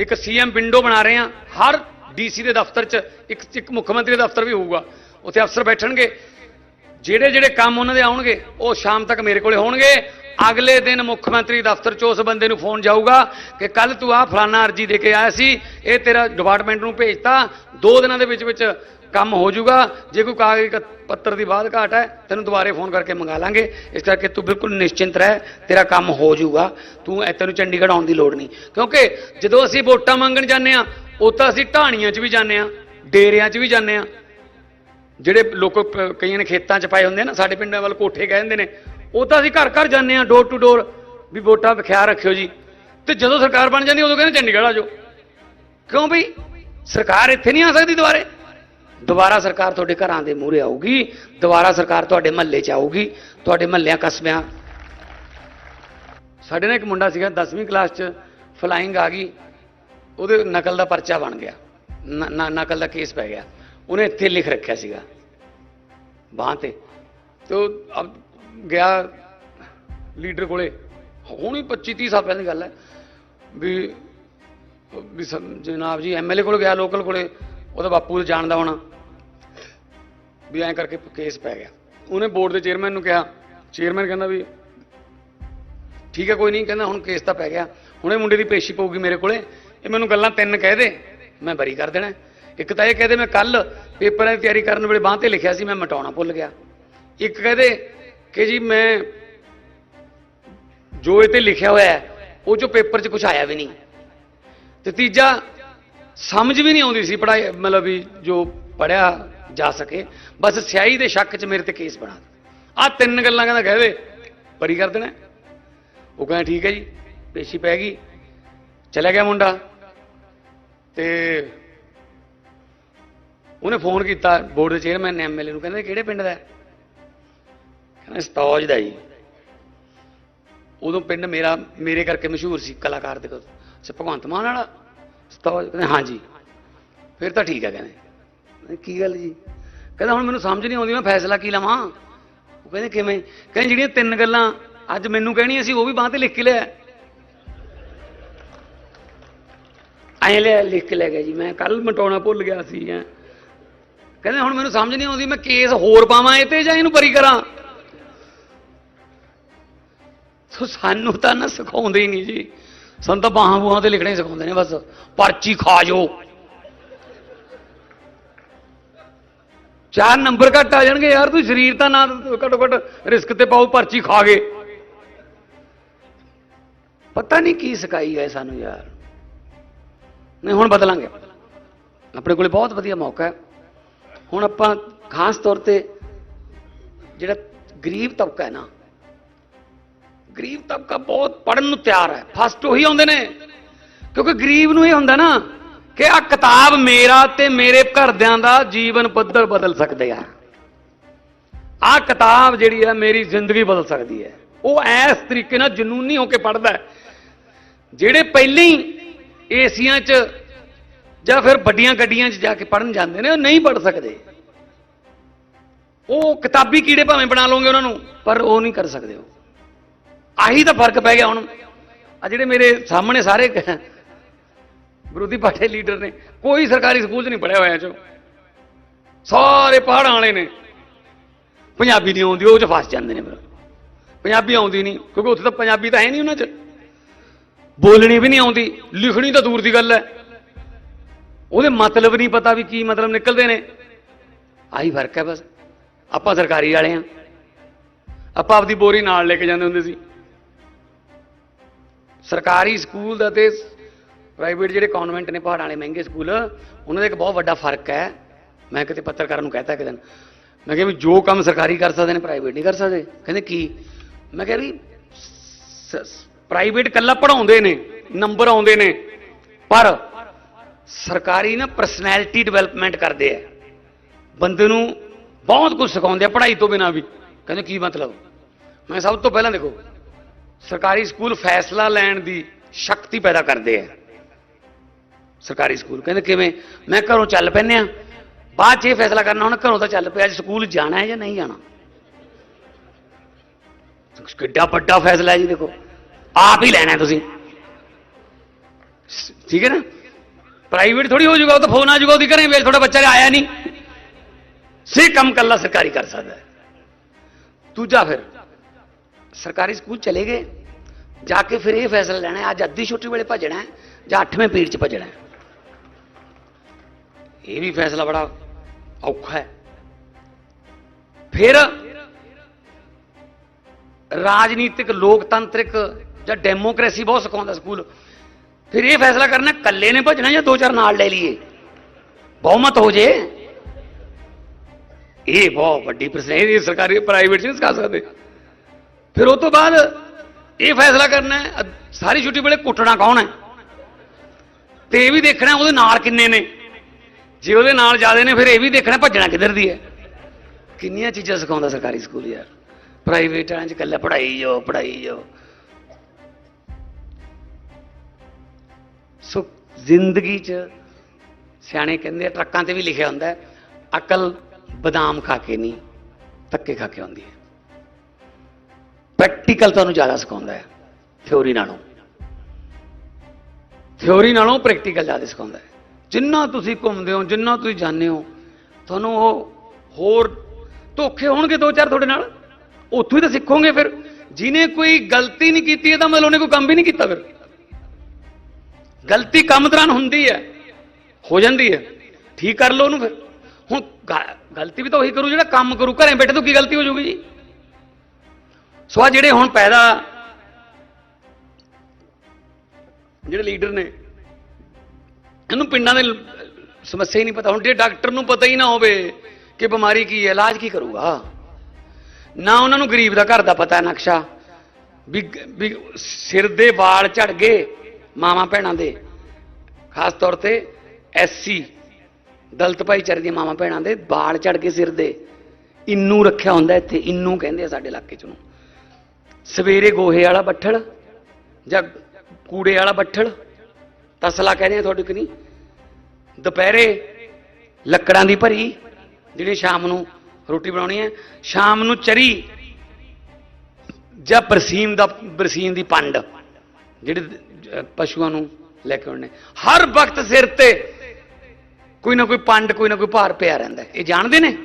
ਇੱਕ CM window ਬਣਾ ਰਹੇ ਹਾਂ। ਹਰ ਡੀਸੀ ਦੇ ਦਫ਼ਤਰ 'ਚ ਇੱਕ ਇੱਕ ਮੁੱਖ ਮੰਤਰੀ ਦਾ ਦਫ਼ਤਰ ਵੀ ਹੋਊਗਾ। ਉੱਥੇ ਅਫਸਰ ਬੈਠਣਗੇ। ਜਿਹੜੇ ਜਿਹੜੇ ਕੰਮ ਉਹਨਾਂ ਦੇ ਆਉਣਗੇ, ਉਹ ਸ਼ਾਮ ਤੱਕ ਮੇਰੇ ਕੋਲੇ ਹੋਣਗੇ। ਅਗਲੇ ਦਿਨ ਮੁੱਖ ਮੰਤਰੀ ਦਫ਼ਤਰ 'ਚ ਉਸ ਬੰਦੇ ਨੂੰ ਫੋਨ ਜਾਊਗਾ ਕਿ ਕੱਲ ਤੂੰ ਆ ਫਲਾਨਾ ਅਰਜੀ ਦੇ ਕੇ ਆਇਆ ਸੀ, ਇਹ ਤੇਰਾ ਡਿਪਾਰਟਮੈਂਟ ਨੂੰ ਭੇਜਤਾ, ਦੋ ਦਿਨਾਂ ਦੇ ਵਿੱਚ ਵਿੱਚ ਕੰਮ ਹੋ ਜਾਊਗਾ, ਜੇ ਕੋਈ ਕਾਗਜ਼ ਪੱਤਰ ਦੀ ਬਾਅਦ ਘਾਟ ਹੈ, ਤੈਨੂੰ ਦੁਬਾਰੇ ਫੋਨ ਕਰਕੇ ਮੰਗਾ ਲਾਂਗੇ। ਇਸ ਕਰਕੇ ਤੂੰ ਬਿਲਕੁਲ ਨਿਸ਼ਚਿੰਤ ਰਹਿ, ਤੇਰਾ ਕੰਮ ਹੋ ਜਾਊਗਾ, ਤੂੰ ਤੈਨੂੰ ਚੰਡੀਗੜ੍ਹ ਆਉਣ ਦੀ ਲੋੜ ਨਹੀਂ। ਕਿਉਂਕਿ ਜਦੋਂ ਅਸੀਂ ਵੋਟਾਂ ਮੰਗਣ ਜਾਂਦੇ ਆ ਉਹ ਤਾਂ ਅਸੀਂ ਢਾਣੀਆਂ 'ਚ ਵੀ ਜਾਂਦੇ ਆ ਡੇਰਿਆਂ 'ਚ ਵੀ ਜਾਂਦੇ ਆ ਜਿਹੜੇ ਲੋਕ ਕਈਆਂ ਨੇ ਖੇਤਾਂ 'ਚ ਪਾਏ ਹੁੰਦੇ ਆ ਨਾ, ਸਾਡੇ ਪਿੰਡਾਂ ਵੱਲ ਕੋਠੇ ਕਹਿੰਦੇ ਨੇ ਉਹ ਤਾਂ ਅਸੀਂ ਘਰ ਘਰ ਜਾਂਦੇ ਆ ਡੋਰ ਟੂ ਡੋਰ ਵੀ ਵੋਟਾਂ ਦਾ ਖਿਆਲ ਰੱਖਿਓ ਜੀ। ਤੇ ਜਦੋਂ ਸਰਕਾਰ ਬਣ ਜਾਂਦੀ, ਉਦੋਂ ਕਹਿੰਦੇ ਚੰਡੀਗੜ੍ਹ ਆ ਜਾਓ। ਕਿਉਂ ਬਈ? ਸਰਕਾਰ ਇੱਥੇ ਨਹੀਂ ਆ ਸਕਦੀ ਦੁਬਾਰੇ। ਦੁਬਾਰਾ ਸਰਕਾਰ ਤੁਹਾਡੇ ਘਰਾਂ ਦੇ ਮੂਹਰੇ ਆਊਗੀ, ਦੁਬਾਰਾ ਸਰਕਾਰ ਤੁਹਾਡੇ ਮਹੱਲੇ 'ਚ ਆਊਗੀ, ਤੁਹਾਡੇ ਮਹੱਲਿਆਂ ਕਸਬਿਆਂ। ਸਾਡੇ ਨਾਲ ਇੱਕ ਮੁੰਡਾ ਸੀਗਾ 10ਵੀਂ ਕਲਾਸ 'ਚ ਫਲਾਈਂਗ ਆ ਗਈ। ਉਹਦੇ ਨਕਲ ਦਾ ਪਰਚਾ ਬਣ ਗਿਆ। ਨ- ਨ- ਨਕਲ ਦਾ ਕੇਸ ਪੈ ਗਿਆ। ਉਹਨੇ ਇੱਥੇ ਲਿਖ ਰੱਖਿਆ ਸੀਗਾ। ਬਾਂਹ ਤੇ। ਤੇ ਉਹ ਗਿਆ ਲੀਡਰ ਕੋਲੇ। ਹੁਣੀ 25 30 ਸਾਲ ਪਹਿਲਾਂ ਦੀ ਗੱਲ ਹੈ ਵੀ ਵੀ ਜਨਾਬ ਜੀ ਐਮਐਲਏ ਕੋਲ ਗਿਆ, ਲੋਕਲ ਕੋਲੇ, ਉਹਦਾ ਬਾਪੂ ਜਾਣਦਾ ਹੋਣਾ ਵੀ ਐਂ ਕਰਕੇ ਕੇਸ ਪੈ ਗਿਆ। ਉਹਨੇ ਬੋਰਡ ਦੇ ਚੇਅਰਮੈਨ ਨੂੰ ਕਿਹਾ, ਚੇਅਰਮੈਨ ਕਹਿੰਦਾ ਵੀ ਠੀਕ ਹੈ, ਕੋਈ ਨਹੀਂ, ਕਹਿੰਦਾ ਹੁਣ ਕੇਸ ਤਾਂ ਪੈ ਗਿਆ। ਹੁਣੇ ਮੁੰਡੇ ਦੀ ਪੇਸ਼ੀ ਪਊਗੀ ਮੇਰੇ ਕੋਲੇ, ਇਹ ਮੈਨੂੰ ਗੱਲਾਂ ਤਿੰਨ ਕਹਿ ਦੇ, ਮੈਂ ਬਰੀ ਕਰ ਦੇਣਾ। ਇੱਕ ਤਾਂ ਇਹ ਕਹਦੇ ਮੈਂ ਕੱਲ ਪੇਪਰਾਂ ਦੀ ਤਿਆਰੀ ਕਰਨ ਵੇਲੇ ਬਾਂਹ ਤੇ ਲਿਖਿਆ ਸੀ, ਮੈਂ ਮਿਟਾਉਣਾ ਭੁੱਲ ਗਿਆ। ਇੱਕ ਕਹਦੇ ਕਿ ਜੀ ਮੈਂ ਜੋ ਇਹ ਤੇ ਲਿਖਿਆ ਹੋਇਆ ਹੈ, ਉਹ ਜੋ ਪੇਪਰ 'ਚ ਕੁਝ ਆਇਆ ਵੀ ਨਹੀਂ। ਤੇ ਤੀਜਾ, ਸਮਝ ਵੀ ਨਹੀਂ ਆਉਂਦੀ ਸੀ ਪੜਾਈ ਮਤਲਬ ਵੀ ਜੋ ਪੜਿਆ ਜਾ ਸਕੇ। ਬਸ ਸਿਆਹੀ ਦੇ ਸ਼ੱਕ 'ਚ ਮੇਰੇ ਤੇ ਕੇਸ ਬਣਾ ਆ ਤਿੰਨ ਗੱਲਾਂ ਕਹਿੰਦਾ, ਕਹਿ ਦੇ ਬਰੀ ਕਰ ਦੇਣਾ। ਉਹ ਕਹਿੰਦਾ, ਠੀਕ ਹੈ ਜੀ, ਪੇਸ਼ੀ ਪੈ ਗਈ। ਚਲਾ ਗਿਆ ਮੁੰਡਾ। ਤੇ ਉਹਨੇ ਫੋਨ ਕੀਤਾ, ਬੋਰਡ ਦੇ ਚੇਅਰਮੈਨ ਨੇ ਐਮਐਲਏ ਨੂੰ। ਕਹਿੰਦਾ ਕਿਹੜੇ ਪਿੰਡ ਦਾ ਹੈ? ਕਹਿੰਦਾ ਸਤੌਜ ਦਾ ਜੀ। ਉਦੋਂ ਪਿੰਡ ਮੇਰਾ, ਮੇਰੇ ਕਰਕੇ ਮਸ਼ਹੂਰ ਸੀ ਕਲਾਕਾਰ ਦੇ ਕੋਲ। ਅੱਛਾ, ਭਗਵੰਤ ਮਾਨ ਵਾਲਾ? ਸਤੌਜ ਕਹਿੰਦੇ ਹਾਂਜੀ ਫਿਰ ਤਾਂ ਠੀਕ ਹੈ ਕਹਿੰਦੇ। ਕੀ ਗੱਲ ਜੀ? ਕਹਿੰਦਾ, ਹੁਣ ਮੈਨੂੰ ਸਮਝ ਨਹੀਂ ਆਉਂਦੀ, ਮੈਂ ਫੈਸਲਾ ਕੀ ਲਵਾਂ? ਉਹ ਕਹਿੰਦੇ, ਕਿਵੇਂ? ਕਹਿੰਦੇ, ਜਿਹੜੀਆਂ ਤਿੰਨ ਗੱਲਾਂ ਅੱਜ ਮੈਨੂੰ ਕਹਿਣੀਆਂ ਸੀ, ਉਹ ਵੀ ਬਾਂਹ ਤੇ ਲਿਖ ਕੇ ਲਿਆ ਐਂ ਲਿਆ, ਲਿਖ ਕੇ ਲੈ ਗਿਆ ਜੀ। ਮੈਂ ਕੱਲ ਮਟਾਉਣਾ ਭੁੱਲ ਗਿਆ ਸੀ, ਐ। ਕਹਿੰਦੇ, ਹੁਣ ਮੈਨੂੰ ਸਮਝ ਨਹੀਂ ਆਉਂਦੀ, ਮੈਂ ਕੇਸ ਹੋਰ ਪਾਵਾਂ, ਇਹ ਤੇ ਜਾਂ ਇਹਨੂੰ ਬਰੀ ਕਰਾਂ? ਸੋ ਸਾਨੂੰ ਤਾਂ ਨਾ ਸਿਖਾਉਂਦੇ ਹੀ ਨਹੀਂ ਜੀ। ਸਾਨੂੰ ਤਾਂ ਬਾਹਾਂ ਬੂਹਾਂ ਤੇ ਲਿਖਣਾ ਹੀ ਸਿਖਾਉਂਦੇ ਨੇ ਬਸ। ਪਰਚੀ ਖਾ ਜੋ ਚਾਰ ਨੰਬਰ ਘੱਟ ਆ ਜਾਣਗੇ ਯਾਰ, ਤੂੰ ਸਰੀਰ ਤਾਂ ਨਾ ਘੱਟੋ ਘੱਟ ਰਿਸਕ ਤੇ ਪਾਓ, ਪਰਚੀ ਖਾ ਗਏ। ਪਤਾ ਨਹੀਂ ਕੀ ਸਿਖਾਈ ਹੈ ਸਾਨੂੰ ਯਾਰ। ਨਹੀਂ, ਹੁਣ ਬਦਲਾਂਗੇ। ਆਪਣੇ ਕੋਲੇ ਬਹੁਤ ਵਧੀਆ ਮੌਕਾ ਹੈ। ਹੁਣ ਆਪਾਂ ਖਾਸ ਤੌਰ ਤੇ ਜਿਹੜਾ ਗਰੀਬ ਤਬਕਾ ਹੈ ਨਾ ਗਰੀਬ ਤਬਕਾ ਬਹੁਤ ਪੜਨ ਨੂੰ ਤਿਆਰ ਹੈ। ਫਸਟ ਉਹੀ ਆਉਂਦੇ ਨੇ। ਕਿਉਂਕਿ ਗਰੀਬ ਨੂੰ ਇਹ ਹੁੰਦਾ ਨਾ ਕਿ ਆ ਕਿਤਾਬ ਮੇਰਾ ਤੇ ਮੇਰੇ ਘਰਦਿਆਂ ਦਾ ਜੀਵਨ ਪੱਧਰ ਬਦਲ ਸਕਦੇ ਆ। ਆ ਕਿਤਾਬ ਜਿਹੜੀ ਹੈ ਮੇਰੀ ਜ਼ਿੰਦਗੀ ਬਦਲ ਸਕਦੀ ਹੈ। ਉਹ ਐਸ ਤਰੀਕੇ ਨਾਲ ਜਨੂਨੀ ਹੋ ਕੇ ਪੜਦਾ ਜਿਹੜੇ ਪਹਿਲਾਂ ਹੀ ਏਸੀਆਂ 'ਚ ਜਾਂ ਫਿਰ ਵੱਡੀਆਂ ਗੱਡੀਆਂ 'ਚ ਜਾ ਕੇ ਪੜਨ ਜਾਂਦੇ ਨੇ, ਉਹ ਨਹੀਂ ਪੜ ਸਕਦੇ। ਉਹ ਕਿਤਾਬੀ ਕੀੜੇ ਭਾਵੇਂ ਬਣਾ ਲਓਗੇ ਉਹਨਾਂ ਨੂੰ, ਪਰ ਉਹ ਨਹੀਂ ਕਰ ਸਕਦੇ ਉਹ। ਆਹੀ ਤਾਂ ਫ਼ਰਕ ਪੈ ਗਿਆ ਹੁਣ। ਆ ਜਿਹੜੇ ਮੇਰੇ ਸਾਹਮਣੇ ਸਾਰੇ ਵਿਰੋਧੀ ਪਾਰਟੀ ਲੀਡਰ ਨੇ, ਕੋਈ ਸਰਕਾਰੀ ਸਕੂਲ 'ਚ ਨਹੀਂ ਪੜਿਆ ਹੋਇਆ ਚੋ। ਸਾਰੇ ਪਹਾੜਾਂ ਵਾਲੇ ਨੇ। ਪੰਜਾਬੀ ਨਹੀਂ ਆਉਂਦੀ, ਉਹ 'ਚ ਫਸ ਜਾਂਦੇ ਨੇ ਫਿਰ। ਪੰਜਾਬੀ ਆਉਂਦੀ ਨਹੀਂ, ਕਿਉਂਕਿ ਉੱਥੇ ਤਾਂ ਪੰਜਾਬੀ ਤਾਂ ਹੈ ਨਹੀਂ ਉਹਨਾਂ 'ਚ। ਬੋਲਣੀ ਵੀ ਨਹੀਂ ਆਉਂਦੀ, ਲਿਖਣੀ ਤਾਂ ਦੂਰ ਦੀ ਗੱਲ ਹੈ। ਉਹਦੇ ਮਤਲਬ ਨਹੀਂ ਪਤਾ ਵੀ ਕੀ ਮਤਲਬ ਨਿਕਲਦੇ ਨੇ। ਆਹੀ ਫ਼ਰਕ ਹੈ ਬਸ। ਆਪਾਂ ਸਰਕਾਰੀ ਵਾਲੇ ਆ ਆਪਾਂ ਆਪਦੀ ਬੋਰੀ ਨਾਲ ਲੈ ਕੇ ਜਾਂਦੇ ਹੁੰਦੇ ਸੀ। ਸਰਕਾਰੀ ਸਕੂਲ ਦਾ ਤੇ ਪ੍ਰਾਈਵੇਟ ਜਿਹੜੇ ਕਨਵੈਂਟ ਨੇ ਪਹਾੜਾਂ ਵਾਲੇ ਮਹਿੰਗੇ ਸਕੂਲ, ਉਹਨਾਂ ਦਾ ਇੱਕ ਬਹੁਤ ਵੱਡਾ ਫ਼ਰਕ ਹੈ। ਮੈਂ ਕਿਤੇ ਪੱਤਰਕਾਰਾਂ ਨੂੰ ਕਹਿਤਾ ਕਿ ਦਿਨ। ਮੈਂ ਕਿਹਾ ਵੀ ਜੋ ਕੰਮ ਸਰਕਾਰੀ ਕਰ ਸਕਦੇ ਨੇ, ਪ੍ਰਾਈਵੇਟ ਨਹੀਂ ਕਰ ਸਕਦੇ। ਕਹਿੰਦੇ ਕੀ? ਮੈਂ ਕਿਹਾ ਵੀ ਪ੍ਰਾਈਵੇਟ ਕੱਲਾ ਪੜਾਉਂਦੇ ਨੇ, ਨੰਬਰ ਆਉਂਦੇ ਨੇ, ਪਰ ਸਰਕਾਰੀ ਨਾ ਪਰਸਨੈਲਿਟੀ ਡਿਵੈਲਪਮੈਂਟ ਕਰਦੇ ਆ। ਬੰਦੇ ਨੂੰ ਬਹੁਤ ਕੁਝ ਸਿਖਾਉਂਦੇ ਆ, ਪੜ੍ਹਾਈ ਤੋਂ ਬਿਨਾ ਵੀ। ਕਹਿੰਦੇ ਕੀ ਮਤਲਬ? ਮੈਂ ਸਭ ਤੋਂ ਪਹਿਲਾਂ ਦੇਖੋ ਸਰਕਾਰੀ ਸਕੂਲ ਫੈਸਲਾ ਲੈਣ ਦੀ ਸ਼ਕਤੀ ਪੈਦਾ ਕਰਦੇ ਆ। ਸਰਕਾਰੀ ਸਕੂਲ ਕਹਿੰਦੇ ਕਿਵੇਂ? ਮੈਂ ਘਰੋਂ ਚੱਲ ਪੈਨੇ ਆ। ਬਾਅਦ ਚ ਇਹ ਫੈਸਲਾ ਕਰਨਾ, ਹੁਣ ਘਰੋਂ ਤਾਂ ਚੱਲ ਪਿਆ। ਅੱਜ ਸਕੂਲ ਜਾਣਾ ਹੈ ਜਾਂ ਨਹੀਂ ਜਾਣਾ? ਕਿੱਡਾ ਵੱਡਾ ਫੈਸਲਾ ਹੈ ਜੀ ਦੇਖੋ। ਆਪ ਹੀ ਲੈਣਾ ਤੁਸੀਂ। ਠੀਕ ਹੈ ਨਾ? ਪ੍ਰਾਈਵੇਟ ਥੋੜੀ ਹੋ ਜਾਊਗਾ, ਉਹ ਤਾਂ ਫੋਨ ਆ ਜਾਊਗਾ, ਉਹਦੀ ਘਰੇ ਵੇਚ ਤੁਹਾਡਾ ਬੱਚਾ ਆਇਆ ਨਹੀਂ। ਸੇ ਕੰਮ ਕੱਲਾ ਸਰਕਾਰੀ ਕਰ ਸਕਦਾ ਹੈ। ਦੂਜਾ ਫਿਰ ਸਰਕਾਰੀ ਸਕੂਲ ਚਲੇ ਗਏ। ਜਾ ਕੇ ਫਿਰ ਇਹ ਫੈਸਲਾ ਲੈਣਾ ਅੱਜ ਅੱਧੀ ਛੁੱਟੀ ਵੇਲੇ ਭੱਜਣਾ ਜਾਂ 8ਵੇਂ ਪੀੜ 'ਚ ਭੱਜਣਾ ਇਹ ਵੀ ਫੈਸਲਾ ਬੜਾ ਔਖਾ ਹੈ। ਫਿਰ ਰਾਜਨੀਤਿਕ, ਲੋਕਤੰਤਰਿਕ ਜਾਂ ਡੈਮੋਕ੍ਰੇਸੀ ਬਹੁਤ ਸਿਖਾਉਂਦਾ ਸਕੂਲ। ਫਿਰ ਇਹ ਫੈਸਲਾ ਕਰਨਾ ਕੱਲੇ ਨੇ ਭੱਜਣਾ ਜਾਂ ਦੋ ਚਾਰ ਨਾਲ ਲੈ ਲਈਏ? ਬਹੁਮਤ ਹੋ ਜੇ। ਇਹ ਬਹੁਤ ਵੱਡੀ ਪ੍ਰਸ਼ਨ, ਇਹ ਸਰਕਾਰੀ ਪ੍ਰਾਈਵੇਟ 'ਚ ਨਹੀਂ ਸਿਖਾ ਸਕਦੇ। ਫਿਰ ਉਹ ਤੋਂ ਬਾਅਦ ਇਹ ਫੈਸਲਾ ਕਰਨਾ ਹੈ ਸਾਰੀ ਛੁੱਟੀ ਵੇਲੇ ਕੁੱਟਣਾ ਕੌਣ ਹੈ? ਤੇ ਇਹ ਵੀ ਦੇਖਣਾ ਉਹਦੇ ਨਾਲ ਕਿੰਨੇ ਨੇ। ਜੇ ਉਹਦੇ ਨਾਲ ਜ਼ਿਆਦੇ ਨੇ, ਫਿਰ ਇਹ ਵੀ ਦੇਖਣਾ ਭੱਜਣਾ ਕਿੱਧਰ ਦੀ ਹੈ। ਕਿੰਨੀਆਂ ਚੀਜ਼ਾਂ ਸਿਖਾਉਂਦਾ ਸਰਕਾਰੀ ਸਕੂਲ ਯਾਰ। ਪ੍ਰਾਈਵੇਟ ਵਾਲਿਆਂ 'ਚ ਇਕੱਲਾ ਪੜ੍ਹਾਈ ਜੋ ਪੜ੍ਹਾਈ ਜੋ ਸੋ ਜ਼ਿੰਦਗੀ 'ਚ ਸਿਆਣੇ ਕਹਿੰਦੇ ਆ, ਟਰੱਕਾਂ ਤੇ ਵੀ ਲਿਖਿਆ ਹੁੰਦਾ ਅਕਲ ਬਦਾਮ ਖਾ ਕੇ ਨਹੀਂ, ਧੱਕੇ ਖਾ ਕੇ ਆਉਂਦੀ ਹੈ। ਪ੍ਰੈਕਟੀਕਲ ਤੁਹਾਨੂੰ ਜ਼ਿਆਦਾ ਸਿਖਾਉਂਦਾ ਹੈ ਥਿਉਰੀ ਨਾਲੋਂ। ਥਿਉਰੀ ਨਾਲੋਂ ਪ੍ਰੈਕਟੀਕਲ ਜ਼ਿਆਦਾ ਸਿਖਾਉਂਦਾ ਹੈ। ਜਿੰਨਾ ਤੁਸੀਂ ਘੁੰਮਦੇ ਹੋ, ਜਿੰਨਾ ਤੁਸੀਂ ਜਾਣਦੇ ਹੋ, ਤੁਹਾਨੂੰ ਉਹ ਹੋਰ ਧੋਖੇ ਹੋਣਗੇ ਦੋ ਚਾਰ ਤੁਹਾਡੇ ਨਾਲ। ਉੱਥੋਂ ਹੀ ਤਾਂ ਸਿੱਖੋਗੇ ਫਿਰ। ਜਿਹਨੇ ਕੋਈ ਗਲਤੀ ਨਹੀਂ ਕੀਤੀ, ਇਹਦਾ ਮਤਲਬ ਉਹਨੇ ਕੋਈ ਕੰਮ ਵੀ ਨਹੀਂ ਕੀਤਾ ਫਿਰ। ਗਲਤੀ ਕੰਮ ਦੌਰਾਨ ਹੁੰਦੀ ਹੈ, ਹੋ ਜਾਂਦੀ ਹੈ। ਠੀਕ ਕਰ ਲਓ ਉਹਨੂੰ ਫਿਰ। ਹੁਣ ਗ- ਗਲਤੀ ਵੀ ਤਾਂ ਉਹੀ ਕਰੂ ਜਿਹੜਾ ਕੰਮ ਕਰੂ। ਘਰੇ ਬੈਠੇ ਤੋਂ ਕੀ ਗਲਤੀ ਹੋ ਜਾਊਗੀ ਜੀ? ਸੋ ਆਹ ਜਿਹੜੇ ਹੁਣ ਪੈਦਾ ਜਿਹੜੇ ਲੀਡਰ ਨੇ, ਇਹਨੂੰ ਪਿੰਡਾਂ ਦੇ ਸਮੱਸਿਆ ਹੀ ਨਹੀਂ ਪਤਾ। ਹੁਣ ਜੇ ਡਾਕਟਰ ਨੂੰ ਪਤਾ ਹੀ ਨਾ ਹੋਵੇ ਕਿ ਬਿਮਾਰੀ ਕੀ ਹੈ, ਇਲਾਜ ਕੀ ਕਰੂਗਾ। ਨਾ ਉਹਨਾਂ ਨੂੰ ਗਰੀਬ ਦਾ ਘਰ ਦਾ ਪਤਾ ਨਕਸ਼ਾ। ਵੀ ਸਿਰ ਦੇ ਵਾਲ ਝੜ ਗਏ ਮਾਵਾਂ ਭੈਣਾਂ ਦੇ। ਖਾਸ ਤੌਰ ਤੇ ਐਸਸੀ ਦਲਤ ਭਾਈਚਾਰੇ ਦੀਆਂ ਮਾਵਾਂ ਭੈਣਾਂ ਦੇ ਵਾਲ ਝੜ ਕੇ ਸਿਰ ਦੇ। ਇੰਨੂ ਰੱਖਿਆ ਹੁੰਦਾ ਇੱਥੇ, ਇੰਨੂ ਕਹਿੰਦੇ ਆ ਸਾਡੇ ਇਲਾਕੇ ਚ ਨੂੰ ਸਵੇਰੇ ਗੋਹੇ ਵਾਲਾ ਬੱਠਲ ਜਾਂ ਕੂੜੇ ਵਾਲਾ ਬੱਠਲ, ਤਸਲਾ ਕਹਿੰਦੇ ਆ ਤੁਹਾਡੇ ਕਿ ਨਹੀਂ? ਦੁਪਹਿਰੇ ਲੱਕੜਾਂ ਦੀ ਭਰੀ, ਜਿਹੜੀ ਸ਼ਾਮ ਨੂੰ ਰੋਟੀ ਬਣਾਉਣੀ ਹੈ, ਸ਼ਾਮ ਨੂੰ ਚਰੀ ਜਾਂ ਬਰਸੀਮ ਦਾ, ਬਰਸੀਮ ਦੀ ਪੰਡ, ਜਿਹੜੇ ਪਸ਼ੂਆਂ ਨੂੰ ਲੈ ਕੇ ਆਉਣੇ। ਹਰ ਵਕਤ ਸਿਰ ਤੇ ਕੋਈ ਨਾ ਕੋਈ ਪੰਡ, ਕੋਈ ਨਾ ਕੋਈ ਭਾਰ ਪਿਆ ਰਹਿੰਦਾ ਇਹ ਜਾਣਦੇ ਨੇ?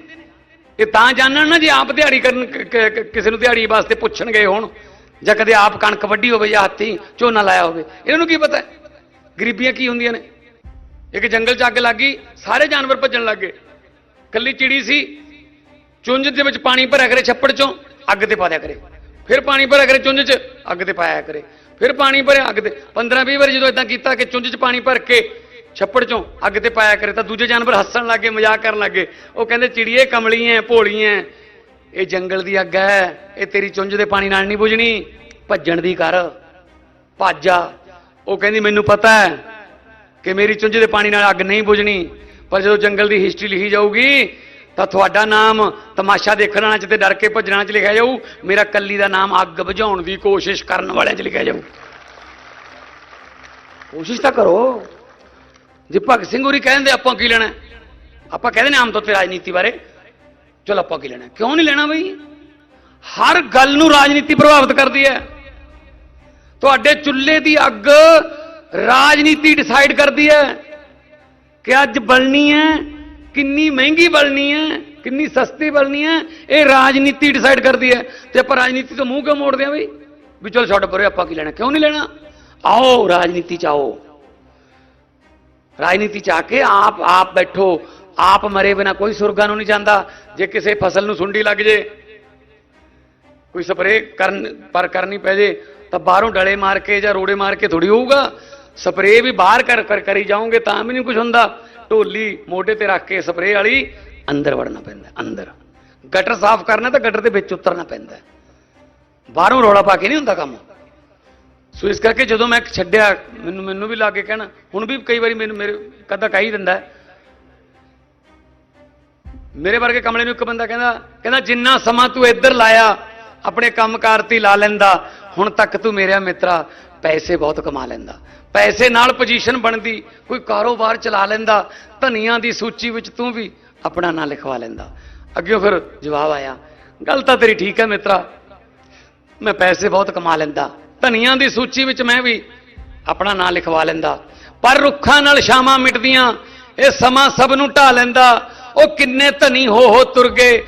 ਇਹ ਤਾਂ ਜਾਣਨ ਨਾ ਜੇ ਆਪ ਦਿਹਾੜੀ ਕਰਨ ਕਿਸੇ ਨੂੰ ਦਿਹਾੜੀ ਵਾਸਤੇ ਪੁੱਛਣ ਗਏ ਹੋਣ। ਜਾਂ ਕਦੇ ਆਪ ਕਣਕ ਵੱਢੀ ਹੋਵੇ ਜਾਂ ਹੱਥੀ ਝੋਨਾ ਲਾਇਆ ਹੋਵੇ। ਇਹਨਾਂ ਨੂੰ ਕੀ ਪਤਾ ਗਰੀਬੀਆਂ ਕੀ ਹੁੰਦੀਆਂ ਨੇ? ਇੱਕ ਜੰਗਲ 'ਚ ਅੱਗ ਲੱਗ ਗਈ, ਸਾਰੇ ਜਾਨਵਰ ਭੱਜਣ ਲੱਗ ਗਏ। ਕੱਲੀ ਚਿੜੀ ਸੀ। ਚੁੰਝ ਦੇ ਵਿੱਚ ਪਾਣੀ ਭਰਿਆ ਕਰੇ ਛੱਪੜ 'ਚੋਂ, ਅੱਗ ਤੇ ਪਾ ਦਿਆ ਕਰੇ। ਫਿਰ ਪਾਣੀ ਭਰਿਆ ਕਰੇ ਚੁੰਝ 'ਚ, ਅੱਗ ਤੇ ਪਾਇਆ ਕਰੇ। ਫਿਰ ਪਾਣੀ ਭਰਿਆ ਅੱਗ ਤੇ। 15 20 ਵਾਰ ਜਦੋਂ ਇਦਾਂ ਕੀਤਾ ਕਿ ਚੁੰਝ 'ਚ ਪਾਣੀ ਭਰ ਕੇ ਛੱਪੜ 'ਚੋਂ ਅੱਗ ਤੇ ਪਾਇਆ ਕਰੇ ਤਾਂ ਦੂਜੇ ਜਾਨਵਰ ਹੱਸਣ ਲੱਗੇ, ਮਜ਼ਾਕ ਕਰਨ ਲੱਗੇ। ਉਹ ਕਹਿੰਦੇ, ਚਿੜੀਏ ਕਮਲੀ ਐ ਭੋਲੀ ਐ ਇਹ ਜੰਗਲ ਦੀ ਅੱਗ ਹੈ, ਇਹ ਤੇਰੀ ਚੁੰਝ ਦੇ ਪਾਣੀ ਨਾਲ ਨਹੀਂ ਬੁਝਣੀ, ਭੱਜਣ ਦੀ ਕਰ, ਭੱਜ ਆ ਉਹ ਕਹਿੰਦੀ, ਮੈਨੂੰ ਪਤਾ ਹੈ ਕਿ ਮੇਰੀ ਚੁੰਝ ਦੇ ਪਾਣੀ ਨਾਲ ਅੱਗ ਨਹੀਂ ਬੁਝਣੀ, ਪਰ ਜਦੋਂ ਜੰਗਲ ਦੀ ਹਿਸਟਰੀ ਲਿਖੀ ਜਾਊਗੀ, ਤਾਂ ਤੁਹਾਡਾ ਨਾਮ ਤਮਾਸ਼ਾ ਦੇਖਣ ਵਾਲਿਆਂ 'ਚ ਤੇ ਡਰ ਕੇ ਭੱਜਣਾ 'ਚ ਲਿਖਿਆ ਜਾਊ। ਮੇਰਾ ਕੱਲੀ ਦਾ ਨਾਮ ਅੱਗ ਬੁਝਾਉਣ ਦੀ ਕੋਸ਼ਿਸ਼ ਕਰਨ ਵਾਲਿਆਂ 'ਚ ਲਿਖਿਆ ਜਾਊ। ਕੋਸ਼ਿਸ਼ ਤਾਂ ਕਰੋ। ਜੇ ਭਗਤ ਸਿੰਘ ਹੋਰੀ ਕਹਿੰਦੇ ਆਪਾਂ ਕੀ ਲੈਣਾ? ਹੈ? ਆਪਾਂ ਕਹਿੰਦੇ ਨੇ ਆਮ ਤੌਰ ਤੇ ਰਾਜਨੀਤੀ ਬਾਰੇ। ਚਲ ਆਪਾਂ ਕੀ ਲੈਣਾ? ਕਿਉਂ ਨਹੀਂ ਲੈਣਾ ਬਈ? ਹਰ ਗੱਲ ਨੂੰ ਰਾਜਨੀਤੀ ਪ੍ਰਭਾਵਿਤ ਕਰਦੀ ਹੈ। ਤੁਹਾਡੇ ਚੁੱਲ੍ਹੇ ਦੀ ਅੱਗ ਰਾਜਨੀਤੀ ਡਿਸਾਈਡ ਕਰਦੀ ਹੈ ਕਿ ਅੱਜ ਬਲਣੀ ਹੈ, ਕਿੰਨੀ ਮਹਿੰਗੀ ਬਲਣੀ ਹੈ, ਕਿੰਨੀ ਸਸਤੀ ਬਲਣੀ ਹੈ, ਇਹ ਰਾਜਨੀਤੀ ਡਿਸਾਈਡ ਕਰਦੀ ਹੈ। ਤੇ ਆਪਾਂ ਰਾਜਨੀਤੀ ਤੋਂ ਮੂੰਹ ਕਿਉਂ ਮੋੜਦੇ ਆ ਬਈ? ਵੀ ਚਲ ਛੱਡ ਪਰੇ ਆਪਾਂ ਕੀ ਲੈਣਾ? ਕਿਉਂ ਨਹੀਂ ਲੈਣਾ? ਆਓ, ਰਾਜਨੀਤੀ ਚ ਆਓ। ਰਾਜਨੀਤੀ ਚ ਆ ਕੇ ਆਪ ਆਪ ਬੈਠੋ। ਆਪ ਮਰੇ ਬਿਨਾ ਕੋਈ ਸੁਰਗਾਂ ਨੂੰ ਨਹੀਂ ਜਾਂਦਾ। ਜੇ ਕਿਸੇ ਫਸਲ ਨੂੰ ਸੁੰਡੀ ਲੱਗ ਜੇ, ਕੋਈ ਸਪਰੇਅ ਕਰਨ ਪਰ ਕਰਨੀ ਪੈ ਜੇ, ਤਾਂ ਬਾਹਰੋਂ ਡਲੇ ਮਾਰ ਕੇ ਜਾਂ ਰੋੜੇ ਮਾਰ ਕੇ ਥੋੜੀ ਹੋਊਗਾ। ਸਪਰੇਅ ਵੀ ਬਾਹਰ ਕਰ ਕਰ, ਕਰੀ ਜਾਓਗੇ ਤਾਂ ਵੀ ਨਹੀਂ ਕੁਝ ਹੁੰਦਾ। ਢੋਲੀ ਮੋਢੇ ਤੇ ਰੱਖ ਕੇ ਸਪਰੇਅ ਵਾਲੀ ਅੰਦਰ ਵੜਨਾ ਪੈਂਦਾ, ਅੰਦਰ। ਗਟਰ ਸਾਫ਼ ਕਰਨਾ ਤਾਂ ਗਟਰ ਦੇ ਵਿੱਚ ਉਤਰਨਾ ਪੈਂਦਾ। ਬਾਹਰੋਂ ਰੌਲਾ ਪਾ ਕੇ ਨਹੀਂ ਹੁੰਦਾ ਕੰਮ। ਸੋ ਇਸ ਕਰਕੇ ਜਦੋਂ ਮੈਂ ਛੱਡਿਆ, ਮੈਨੂੰ ਮੈਨੂੰ ਵੀ ਲੱਗੇ ਕਹਿਣਾ, ਹੁਣ ਵੀ ਕਈ ਵਾਰੀ ਮੈਨੂੰ, ਮੇਰੇ ਕਦਾ ਕਹੀ ਦਿੰਦਾ। ਮੇਰੇ ਵਰਗੇ ਕਮਲੇ ਨੂੰ ਇੱਕ ਬੰਦਾ ਕਹਿੰਦਾ ਕਹਿੰਦਾ, ਜਿੰਨਾ ਸਮਾਂ ਤੂੰ ਇੱਧਰ ਲਾਇਆ, ਆਪਣੇ ਕੰਮਕਾਰ ਤੇ ਹੀ ਲਾ ਲੈਂਦਾ, ਹੁਣ ਤੱਕ ਤੂੰ ਮੇਰਾ ਮਿੱਤਰਾ, ਪੈਸੇ ਬਹੁਤ ਕਮਾ ਲੈਂਦਾ। ਪੈਸੇ ਨਾਲ ਪੋਜੀਸ਼ਨ ਬਣਦੀ, ਕੋਈ ਕਾਰੋਬਾਰ ਚਲਾ ਲੈਂਦਾ, ਧਨੀਆਂ ਦੀ ਸੂਚੀ ਵਿੱਚ ਤੂੰ ਵੀ ਆਪਣਾ ਨਾਂ ਲਿਖਵਾ ਲੈਂਦਾ। ਅੱਗੇ ਫਿਰ ਜਵਾਬ ਆਇਆ, ਗੱਲ ਤਾਂ ਤੇਰੀ ਠੀਕ ਹੈ ਮਿੱਤਰਾ, ਮੈਂ ਪੈਸੇ ਬਹੁਤ ਕਮਾ ਲੈਂਦਾ ਧਨੀਆਂ ਦੀ ਸੂਚੀ ਵਿੱਚ ਮੈਂ ਵੀ ਆਪਣਾ ਨਾਂ ਲਿਖਵਾ ਲੈਂਦਾ। ਪਰ ਰੁੱਖਾਂ ਨਾਲ ਛਾਵਾਂ ਮਿਟਦੀਆਂ, ਇਹ ਸਮਾਂ ਸਭ ਨੂੰ ਢਾ ਲੈਂਦਾ। ਉਹ ਕਿੰਨੇ ਧਨੀ ਹੋ ਹੋ ਤੁਰ ਗਏ।